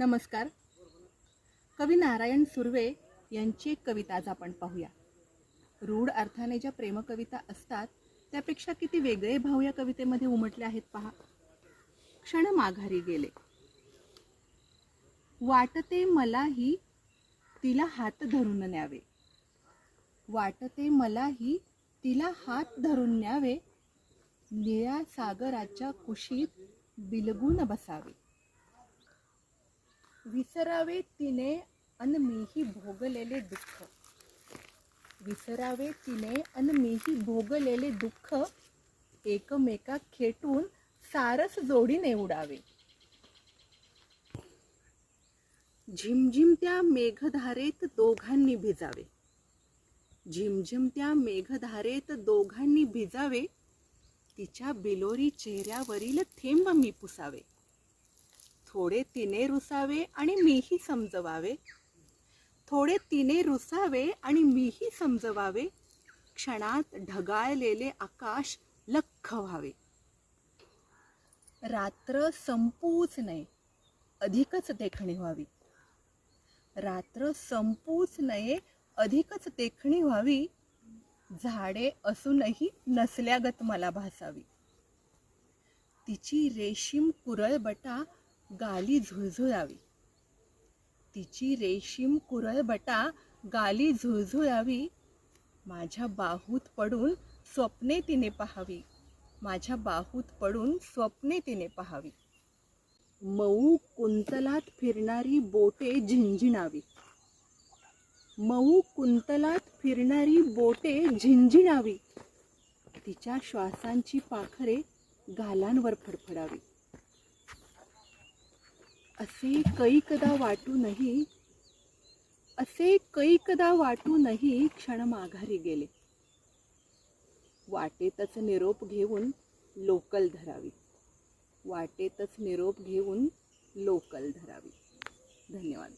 नमस्कार. कवी नारायण सुर्वे यांची एक कविता आज आपण पाहूया. रूढ अर्थाने ज्या प्रेमकविता असतात त्यापेक्षा किती वेगळे भाव या कवितेमध्ये उमटले आहेत पहा. क्षण माघारी गेले. वाटते मलाही तिला हात धरून न्यावे. वाटते मलाही तिला हात धरून न्यावे. निळ्या सागराच्या कुशीत बिलगून बसावे. विसरावे तिने अन मीही भोगलेले दुःख. विसरावे तिने अन मीही भोगलेले दुःख एकमेका खेटून सारस जोडीने उडावे. झिमझिमत्या मेघधारेत दोघांनी भिजावे. झिमझिमत्या मेघधारेत दोघांनी भिजावे. तिच्या बिलोरी चेहऱ्यावरील थेंब मी पुसावे. थोडे तिने रुसावे आणि मीही समजवावे. थोडे तिने रुसावे आणि मीही समजवावे. क्षणात ढगाळलेले आकाश लख्ख व्हावे. रात्र संपूच नये अधिकच देखणी व्हावी. रात्र संपूच नये अधिकच देखणी व्हावी. झाडे असूनही नसल्यागत मला भासावी. तिची रेशीम कुरळबटा गाली झुळझुळावी. तिची रेशीम कुरळबटा गाली झुळझुळावी. माझ्या बाहूत पडून स्वप्ने तिने पहावी. माझ्या बाहूत पडून स्वप्ने तिने पहावी. मऊ कुंतलात फिरणारी बोटे झिंझिणावी. मऊ कुंतलात फिरणारी बोटे झिंझिणावी. तिच्या श्वासांची पाखरे गालांवर फडफडावी. असे कैकदा वाटूनही असे कैकदा वाटूनही क्षण माघारी गेले. वाटेतच निरोप घेऊन लोकल धरावी. वाटेतच निरोप घेऊन लोकल धरावी. धन्यवाद.